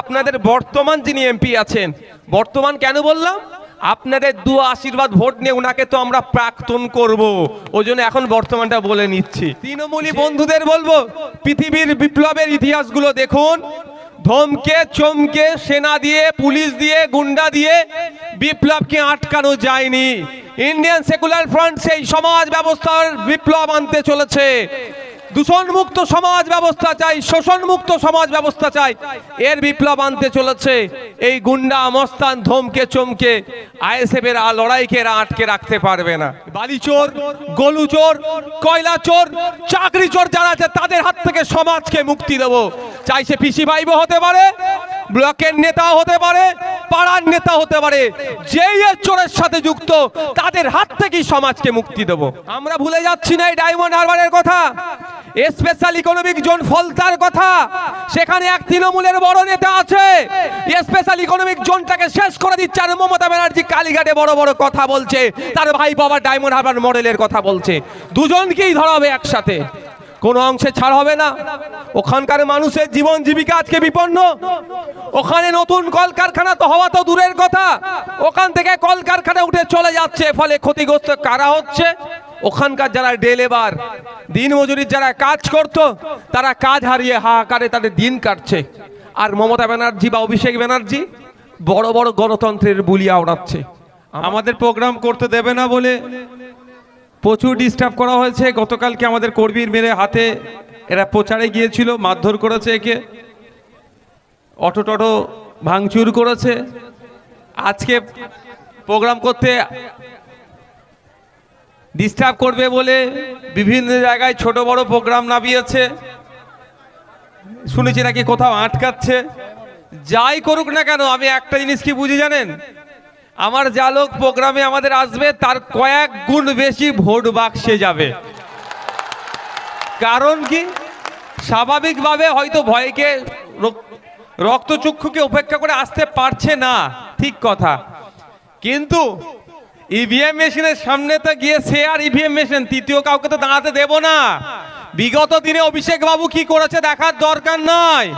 আপনাদের বর্তমান যিনি এমপি আছেন বর্তমান কেন বললাম? আপনাদের দু আশীর্বাদ ভোট নিয়ে ওনাকে তো আমরা প্রাক্তন করব ওই জন্য এখন বর্তমানটা বলে নিচ্ছি। তৃণমূলী বন্ধুদের বলব পৃথিবীর বিপ্লবের ইতিহাসগুলো দেখুন। ধমকে চমকে সেনা দিয়ে পুলিশ দিয়ে গুন্ডা দিয়ে বিপ্লবকে আটকানো যায়নি। ইন্ডিয়ান সেকুলার ফ্রন্ট সেই সমাজ ব্যবস্থার বিপ্লব আনতে চলেছে। দূষণমুক্ত সমাজ ব্যবস্থা চাই, শোষণমুক্ত সমাজ ব্যবস্থা চাই। এর বিপ্লব আনতে চলেছে। এই গুন্ডা মস্তান ধমকে চমকে আইএসএফ এর আ- লড়াইকে এরা আটকে রাখতে পারবে না। বালি চোর, গলু চোর, কয়লা চোর, চাকরি চোর যারা আছে, তাদের হাত থেকে সমাজকে মুক্তি দেব। চাই সে পিসি ভাইব হতে পারে ব্লকের নেতা হতে পারে, পাড়ার নেতা হতে পারে, যেই চোরের সাথে যুক্ত, তাদের হাত থেকেই সমাজকে মুক্তি দেব। আমরা ভুলে যাচ্ছি না এই ডায়মন্ড হারবারের কথা। স্পেশাল ইকোনমিক জোন ফলতার কথা। সেখানে এক তৃণমূলের বড় নেতা আছে। স্পেশাল ইকোনমিক জোনটাকে শেষ করে দিচ্ছে আর মমতা ব্যানার্জি কালীঘাটে বড় বড় কথা বলছে। তার ভাই বাবা ডায়মন্ড হারবার মডেলের কথা বলছে। দুজনকেই ধরা হবে একসাথে। কোনো অংশে ছাড় হবে না। ওখানকার মানুষের জীবন জীবিকা আজকে বিপন্ন। ওখানে নতুন কলকারখানা তো হওয়া তো দূরের কথা। ওখান থেকে কলকারখানা উঠে চলে যাচ্ছে, ফলে ক্ষতিগ্রস্ত কারা হচ্ছে? ওখানকার যারা ডে দিন মজুরির যারা কাজ করত, তারা কাজ হারিয়ে হাহাকারে তাদের দিন কাটছে। আর মমতা ব্যানার্জি বা অভিষেক ব্যানার্জি বড় বড় গণতন্ত্রের বুলিয়া ওড়াচ্ছে। আমাদের প্রোগ্রাম করতে দেবে না বলে প্রচুর ডিস্টার্ব করা হয়েছে। গতকালকে আমাদের কর্মীর মেরে হাতে এরা প্রচারে গিয়েছিল, মারধর করেছে একে। অটো টটো ভাঙচুর করেছে। আজকে প্রোগ্রাম করতে ডিস্টার্ব করবে বলে বিভিন্ন জায়গায় ছোট বড় প্রোগ্রাম নামিয়েছে। শুনেছি নাকি কোথাও আটকাচ্ছে। যাই করুক না কেন, আমি একটা জিনিস কি বুঝি জানেন? আমার যা লোক প্রোগ্রামে আমাদের আসবে, তার কয়েক গুণ বেশি ভোট বাক্সে যাবে। কারণ কি? স্বাভাবিকভাবে হয়তো ভয়কে, রক- রক্তচক্ষুকে উপেক্ষা করে আসতে পারছে না, ঠিক কথা। কিন্তু ইভিএম মেশিনের সামনে তো গিয়ে সে আর ইভিএম মেশিন, তৃতীয় কাউকে তো দাঁড়াতে দেব না। বিগত দিনে অভিষেক বাবু কি করেছে দেখার দরকার নয়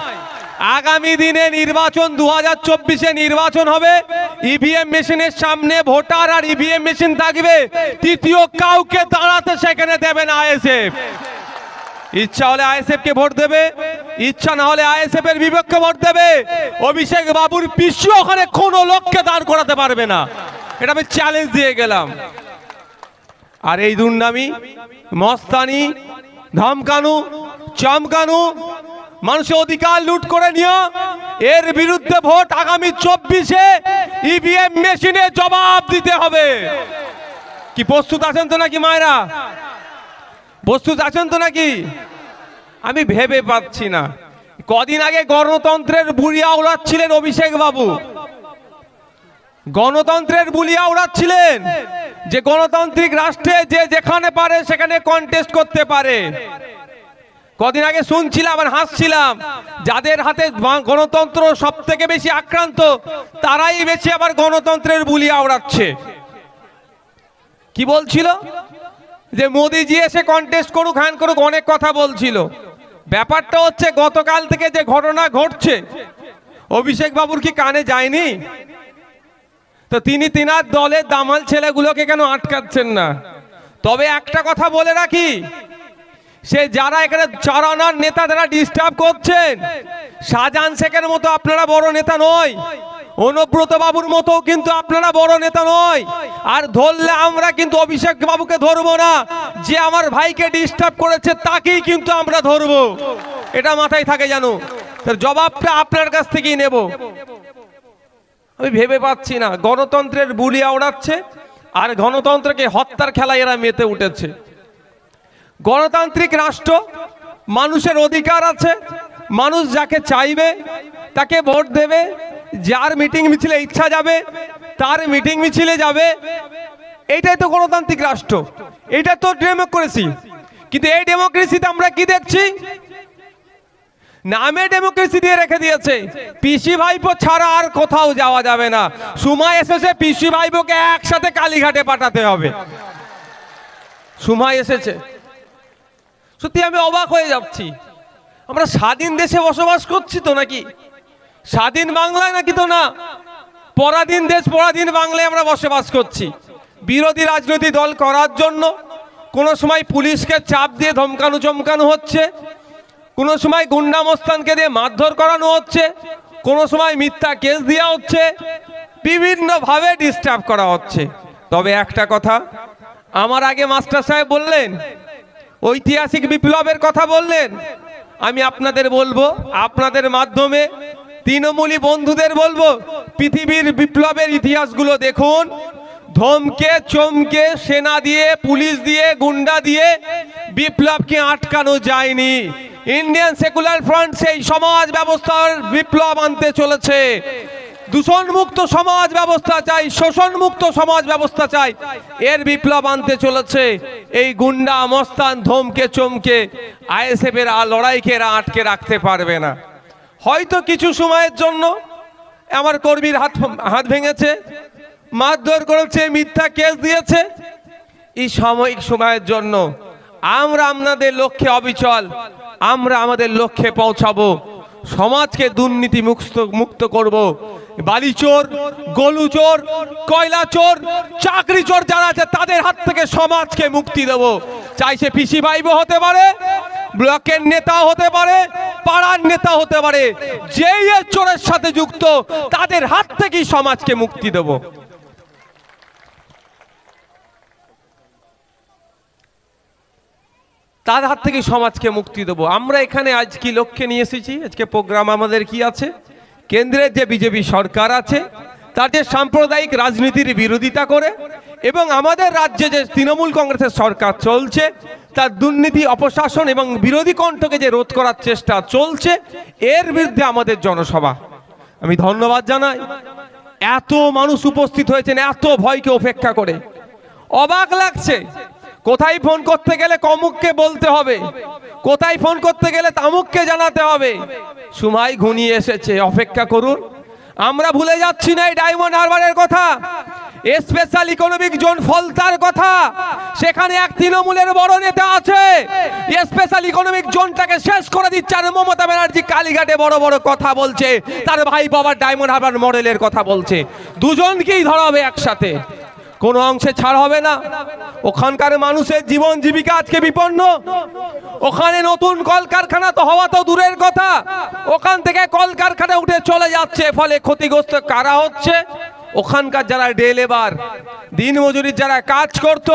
আগামী দিনে নির্বাচন দু হাজার চব্বিশে নির্বাচন হবে। ইভিএম মেশিনের সামনে ভোটার আর ইভিএম মেশিন থাকবে। তৃতীয় কাউকে দাঁড়াতে সেখানে দেবে না আইএসএফ ইচ্ছা হলে আইএসএফ কে ভোট দেবে। ইচ্ছা না হলে আইএসএফ এর বিপক্ষে ভোট দেবে। অভিষেক বাবুর পিছু ওখানে কোনো লোককে দাঁড় করাতে পারবে না। এটা আমি চ্যালেঞ্জ দিয়ে গেলাম। আর এই দুর্নামি, মস্তানি, ধমকানু, চমকানু মানুষের অধিকার লুট করে নিও। এর বিরুদ্ধে ভোট আগামী চব্বিশে ইভিএম মেশিনে জবাব দিতে হবে। কি প্রস্তুত আছেন তো নাকি মায়েরা? প্রস্তুত আছেন তো নাকি? আমি ভেবে পাচ্ছি না। কদিন আগে গণতন্ত্রের বুড়িয়া উড়াচ্ছিলেন অভিষেক বাবু। গণতন্ত্রের বুলিয়া উড়াচ্ছিলেন যে গণতান্ত্রিক রাষ্ট্রে যে যেখানে পারে সেখানে কন্টেস্ট করতে পারে। কদিন আগে শুনছিলাম আর হাসছিলাম, যাদের হাতে গণতন্ত্র সব থেকে বেশি আক্রান্ত, তারাই বেশি আবার গণতন্ত্রের বুলিয়া আওড়াচ্ছে। কি বলছিল? যে মোদিজি এসে কন্টেস্ট করুক, হ্যান করুক, অনেক কথা বলছিল। ব্যাপারটা হচ্ছে, গতকাল থেকে যে ঘটনা ঘটছে, অভিষেক বাবুর কি কানে যায়নি? তো তিনি তিনার দলের দামাল ছেলেগুলোকে কেন আটকাচ্ছেন না? তবে একটা কথা বলে রাখি সে যারা এখানে চারানার নেতা যারা ডিস্টার্ব করছেন শাহজাহান শেখের মতো আপনারা বড় নেতা নয়, অনুব্রত বাবুর মতো কিন্তু আপনারা বড় নেতা নয়, আর ধরলে আমরা কিন্তু অভিষেক বাবুকে ধরবো না, যে আমার ভাইকে ডিস্টার্ব করেছে তাকেই কিন্তু আমরা ধরবো। এটা মাথায় থাকে জানো তার জবাবটা আপনার কাছ থেকেই নেব। আমি ভেবে পাচ্ছি না, গণতন্ত্রের বুলিয়া ওড়াচ্ছে আর গণতন্ত্রকে হত্যার খেলায় এরা মেতে উঠেছে। গণতান্ত্রিক রাষ্ট্র, মানুষের অধিকার আছে, মানুষ যাকে চাইবে, তাকে ভোট দেবে, যার মিটিং মিছিলে ইচ্ছা যাবে, তার মিটিং মিছিলে যাবে। এইটাই তো গণতান্ত্রিক রাষ্ট্র, এটা তো ডেমোক্রেসি। কিন্তু এই ডেমোক্রেসিতে আমরা কি দেখছি? নামে ডেমোক্রেসি দিয়ে রেখে দিয়েছে। পিসি ভাইপো ছাড়া আর কোথাও যাওয়া যাবে না। সময় এসেছে, পিসি ভাইপোকে একসাথে কালীঘাটে পাঠাতে হবে। সময় এসেছে। সত্যি আমি অবাক হয়ে যাচ্ছি। আমরা স্বাধীন দেশে বসবাস করছি তো নাকি? স্বাধীন বাংলায় নাকি তো না? পরাধীন দেশ, পরাধীন বাংলায় আমরা বসবাস করছি। বিরোধী রাজনৈতিক দল করার জন্য কোনো সময় পুলিশকে চাপ দিয়ে ধমকানো চমকানো হচ্ছে, কোনো সময় গুন্ডা মস্তানকে দিয়ে মারধর করানো হচ্ছে, কোনো সময় মিথ্যা কেস দেওয়া হচ্ছে, বিভিন্নভাবে ডিস্টার্ব করা হচ্ছে। তবে একটা কথা, আমার আগে মাস্টার সাহেব বললেন ঐতিহাসিক বিপ্লবের কথা বললেন। আমি আপনাদের বলব, আপনাদের মাধ্যমে তৃণমূলী বন্ধুদের বলব, পৃথিবীর বিপ্লবের ইতিহাসগুলো দেখুন। ধমকে, চমকে, সেনা দিয়ে, পুলিশ দিয়ে, গুন্ডা দিয়ে বিপ্লবকে আটকানো যায়নি। ইন্ডিয়ান সেকুলার ফ্রন্ট সেই সমাজ ব্যবস্থার বিপ্লব আনতে চলেছে। দূষণমুক্ত সমাজ ব্যবস্থা চাই, শোষণমুক্ত সমাজ ব্যবস্থা চাই। এর বিপ্লব আনতে চলেছে। এই গুন্ডা মস্তান ধমকে চমকে আইএসএফ এর আর লড়াইকে এরা আটকে রাখতে পারবে না। হয়তো কিছু সময়ের জন্য আমার কর্মীর হাত হাত ভেঙেছে, মারধর করেছে, মিথ্যা কেস দিয়েছে। এই সাময়িক সময়ের জন্য আমরা আপনাদের লক্ষ্যে অবিচল, আমরা আমাদের লক্ষ্যে পৌঁছাবো। সমাজকে দুর্নীতি মুক্ত মুক্ত করব। বালি চোর, গলু চোর, কয়লা চোর, চাকরি চোর যারা আছে, তাদের হাত থেকে সমাজকে মুক্তি দেব। চাই সে পিসি ভাইবো হতে পারে, ব্লকের নেতা হতে পারে, পাড়ার নেতা হতে পারে, যেই চোরের সাথে যুক্ত, তাদের হাত থেকেই সমাজকে মুক্তি দেবো। তার হাত থেকে সমাজকে মুক্তি দেবো। আমরা এখানে আজ কি লক্ষ্যে নিয়ে এসেছি? আজকে প্রোগ্রাম আমাদের কি আছে? কেন্দ্রের যে বিজেপি সরকার আছে তাদের সাম্প্রদায়িক রাজনীতির বিরোধিতা করে এবং আমাদের রাজ্যে যে তৃণমূল কংগ্রেসের সরকার চলছে, তার দুর্নীতি, অপশাসন এবং বিরোধী কণ্ঠকে যে রোধ করার চেষ্টা চলছে, এর বিরুদ্ধে আমাদের জনসভা। আমি ধন্যবাদ জানাই। এত মানুষ উপস্থিত হয়েছেন, এত ভয়কে উপেক্ষা করে। অবাক লাগছে কোথায় ফোন করতে গেলে কমুককে বলতে হবে? কোথায় ফোন করতে গেলে তামুককে জানাতে হবে? সময় ঘনিয়ে এসেছে, অপেক্ষা করুন। আমরা ভুলে যাচ্ছি না এই ডায়মন্ড হারবারের কথা। স্পেশাল ইকোনমিক জোন ফলতার কথা। সেখানে এক তৃণমূলের বড় নেতা আছে। স্পেশাল ইকোনমিক জোনটাকে শেষ করে দিচ্ছে আর মমতা ব্যানার্জি কালীঘাটে বড় বড় কথা বলছে। তার ভাই বাবার ডায়মন্ড হারবার মডেলের কথা বলছে। দুজনকেই ধরা হবে একসাথে। কোনো অংশে ছাড় হবে না। ওখানকার মানুষের জীবন জীবিকা আজকে বিপন্ন। ওখানে নতুন কলকারখানা তো হওয়া তো দূরের কথা। ওখান থেকে কলকারখানা উঠে চলে যাচ্ছে, ফলে ক্ষতিগ্রস্ত কারা হচ্ছে? ওখানকার যারা ডে লেবার দিন মজুরির যারা কাজ করত,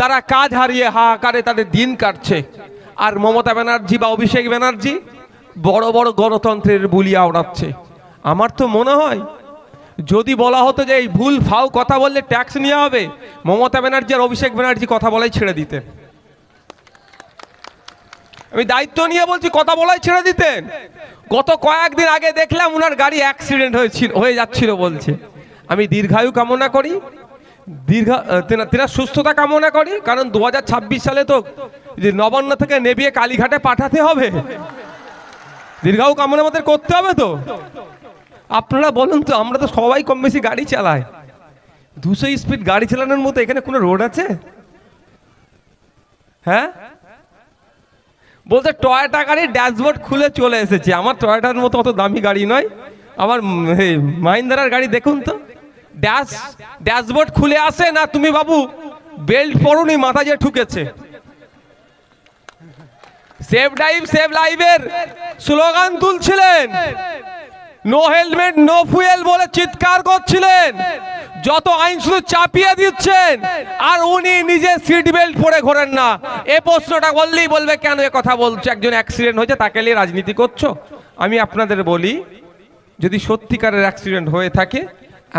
তারা কাজ হারিয়ে হাহাকারে তাদের দিন কাটছে। আর মমতা ব্যানার্জি বা অভিষেক ব্যানার্জি বড় বড় গণতন্ত্রের বুলিয়া ওড়াচ্ছে আমার তো মনে হয় যদি বলা হতো যে এই ভুল ফাও কথা বললে ট্যাক্স নেওয়া হবে, মমতা ব্যানার্জি আর অভিষেক ব্যানার্জি কথা বলাই ছেড়ে দিতেন আমি দায়িত্ব নিয়ে বলছি, কথা বলাই ছেড়ে দিতেন গত কয়েকদিন আগে দেখলাম ওনার গাড়ি অ্যাক্সিডেন্ট হয়েছিল হয়ে যাচ্ছিল বলছে। আমি দীর্ঘায়ু কামনা করি, দীর্ঘ তেনা, তেনার সুস্থতা কামনা করি, কারণ দু হাজার ছাব্বিশ সালে তো যে নবান্ন থেকে নেবিয়ে কালীঘাটে পাঠাতে হবে। দীর্ঘায়ু কামনা আমাদের করতে হবে তো। আপনারা বলুন তো, আমরা তো সবাই কম বেশি গাড়ি চালাই। দুশো স্পিড গাড়ি চালানোর মতো এখানে কোনো রোড আছে? হ্যাঁ? বলতে টয়টা গাড়ি ড্যাশবোর্ড খুলে চলে এসেছে। আমার টয়টার মতো অত দামি গাড়ি নয়। আমার মাহিন্দ্রার গাড়ি দেখুন তো। ড্যাশ ড্যাশবোর্ড খুলে আসে না তুমি বাবু? বেল্ট পরুনি, মাথা যে ঠুকেছে। সেভ ড্রাইভ সেভ লাইভের স্লোগান তুলছিলেন। নো হেলমেট নো ফুয়েল বলে চিৎকার করছিলেন। যত আইন শুধু চাপিয়ে দিচ্ছেন, আর উনি নিজে সিট বেল্ট পরে ঘোরেন না। এ প্রশ্নটা বললেই বলবে, কেন এ কথা বলছো? একজন অ্যাক্সিডেন্ট হয়েছে, তাকে নিয়ে রাজনীতি করছ? আমি আপনাদের বলি, যদি সত্যিকারের অ্যাক্সিডেন্ট হয়ে থাকে,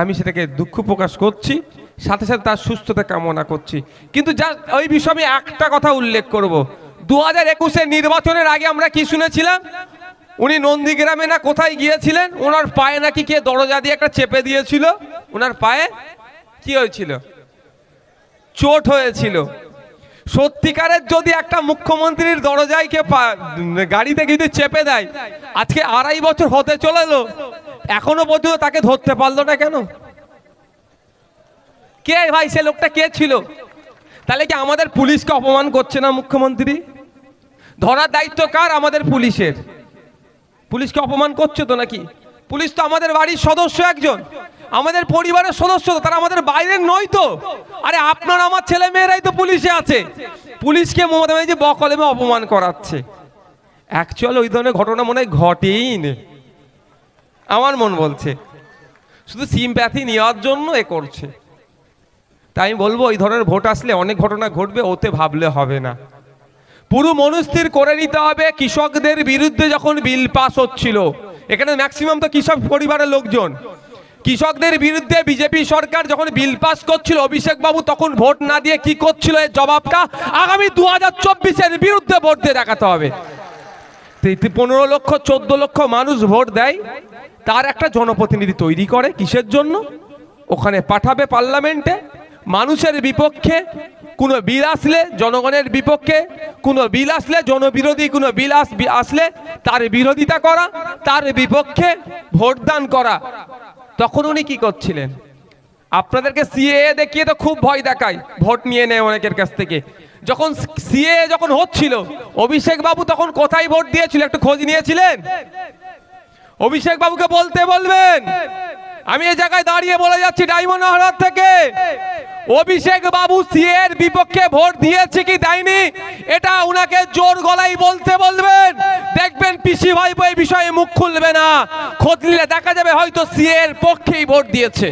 আমি সেটাকে দুঃখ প্রকাশ করছি, সাথে সাথে তার সুস্থতা কামনা করছি। কিন্তু যা, ওই বিষয়ে আমি একটা কথা উল্লেখ করব। দু হাজার নির্বাচনের আগে আমরা কি শুনেছিলাম? উনি নন্দীগ্রামে না কোথায় গিয়েছিলেন? ওনার পায়ে নাকি কে দরজা দিয়ে একটা চেপে দিয়েছিল? ওনার পায়ে কি হয়েছিল? চোট হয়েছিল। সত্যিকারের যদি একটা মুখ্যমন্ত্রীর দরজায় কে গাড়িতে যদি চেপে দেয়, আজকে আড়াই বছর হতে চলেলো, এখনও পর্যন্ত তাকে ধরতে পারল না কেন? কে ভাই সে লোকটা কে ছিল? তাহলে কি আমাদের পুলিশকে অপমান করছে না মুখ্যমন্ত্রী? ধরার দায়িত্ব কার? আমাদের পুলিশের। পুলিশকে অপমান করছে তো নাকি? পুলিশ তো আমাদের বাড়ির সদস্য একজন। আমাদের পরিবারের সদস্য তো, তারা আমাদের বাইরের নয় তো। আরে আপনার আমার ছেলে মেয়েরাই তো পুলিশে আছে। পুলিশকে মমতা ব্যানার্জি বকলেমে অপমান করাচ্ছে। অ্যাকচুয়াল ওই ধরনের ঘটনা মনে হয় ঘটেই আমার মন বলছে। শুধু সিম্প্যাথি নেওয়ার জন্য এ করছে। তাই আমি বলব, ওই ধরনের ভোট আসলে অনেক ঘটনা ঘটবে, ওতে ভাবলে হবে না। পুরো মনস্থির করে নিতে হবে কৃষকদের বিরুদ্ধে যখন বিল পাস হচ্ছিল। এখানে ম্যাক্সিমাম তো কৃষক পরিবারের লোকজন। কৃষকদের বিরুদ্ধে বিজেপি সরকার যখন বিল পাস করছিল অভিষেক বাবু তখন ভোট না দিয়ে কি করছিল এর জবাবটা আগামী দু হাজার চব্বিশের বিরুদ্ধে ভোট দিয়ে দেখাতে হবে। পনেরো লক্ষ, চোদ্দ লক্ষ মানুষ ভোট দেয়। তার একটা জনপ্রতিনিধি তৈরি করে কিসের জন্য? ওখানে পাঠাবে পার্লামেন্টে। মানুষের বিপক্ষে কোনো বিল আসলে জনগণের বিপক্ষে, কোনো বিল আসলে জনবিরোধী, কোনো বিল আস- আসলে তার বিরোধিতা করা, তার বিপক্ষে ভোটদান করা। তখন উনি কি করছিলেন? আপনাদেরকে সিএ দেখিয়ে তো খুব ভয় দেখায়, ভোট নিয়ে নেয় অনেকের কাছ থেকে। যখন সিএ যখন হচ্ছিল, অভিষেক বাবু তখন কোথায় ভোট দিয়েছিল একটু খোঁজ নিয়েছিলেন? অভিষেক বাবুকে বলতে বলবেন। আমি এই জায়গায় দাঁড়িয়ে বলে যাচ্ছি হারবার থেকে। অভিষেক বাবু সিএর বিপক্ষে ভোট দিয়েছে কি দেয়নি? এটা উনাকে জোর গলায় বলতে বলবেন। দেখবেন পিসি ভাইপো এই বিষয়ে মুখ খুলবে না। খোঁজ নিলে দেখা যাবে হয়তো সিএর পক্ষেই ভোট দিয়েছে।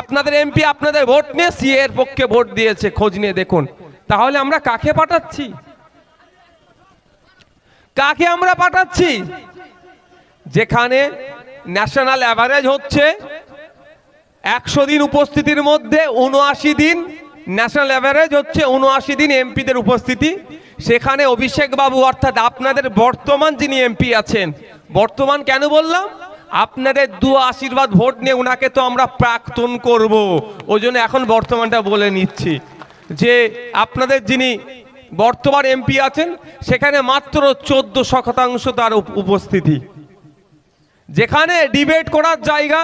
আপনাদের এমপি আপনাদের ভোট নিয়ে সিএর পক্ষে ভোট দিয়েছে, খোঁজ নিয়ে দেখুন। তাহলে আমরা কাকে পাঠাচ্ছি? কাকে আমরা পাঠাচ্ছি? যেখানে ন্যাশনাল অ্যাভারেজ হচ্ছে একশো দিন উপস্থিতির মধ্যে উনআশি দিন ন্যাশনাল অ্যাভারেজ হচ্ছে উনআশি দিন এমপিদের উপস্থিতি। সেখানে অভিষেক বাবু অর্থাৎ আপনাদের বর্তমান যিনি এমপি আছেন, বর্তমান কেন বললাম? আপনাদের দু আশীর্বাদ ভোট নিয়ে ওনাকে তো আমরা প্রাক্তন করব ওই জন্য এখন বর্তমানটা বলে নিচ্ছি। যে আপনাদের যিনি বর্তমান এমপি আছেন, সেখানে মাত্র চোদ্দ শতাংশ তার উপস্থিতি। যেখানে ডিবেট করার জায়গা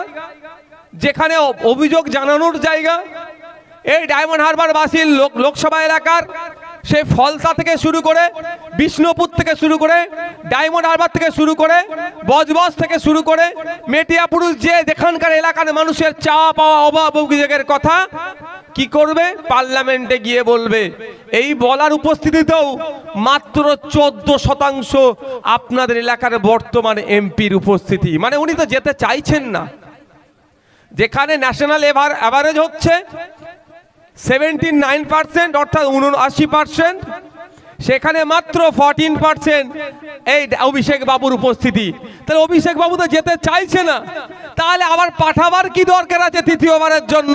যেখানে অভিযোগ জানানোর জায়গা। এই ডায়মন্ড হারবার বাসীর লোক লোকসভা এলাকার সেই ফলতা থেকে শুরু করে, বিষ্ণুপুর থেকে শুরু করে, ডায়মন্ড হারবার থেকে শুরু করে, বজবজ থেকে শুরু করে, মেটিয়াপুরুষ যে যেখানকার এলাকার মানুষের চাওয়া পাওয়া, অভাব অভিযোগের কথা, কি করবে? পার্লামেন্টে গিয়ে বলবে। এই বলার উপস্থিতিতেও মাত্র চোদ্দ শতাংশ আপনাদের এলাকার বর্তমান এমপির উপস্থিতি। মানে উনি তো যেতে চাইছেন না। যেখানে ন্যাশনাল এভার অ্যাভারেজ হচ্ছে সেভেন্টি নাইন পার্সেন্ট অর্থাৎ উনআশি পার্সেন্ট সেখানে মাত্র ফর্টিন পার্সেন্ট এই অভিষেক বাবুর উপস্থিতি। তাহলে অভিষেক বাবু তো যেতে চাইছে না। তাহলে আবার পাঠাবার কি দরকার আছে তৃতীয়বারের জন্য?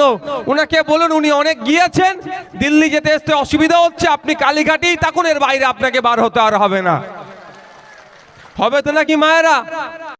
উনাকে বলুন, উনি অনেক গিয়েছেন, দিল্লি যেতে আসতে অসুবিধা হচ্ছে, আপনি কালীঘাটেই থাকুন, এর বাইরে আপনাকে বার হতে আর হবে না। হবে তো নাকি মায়েরা?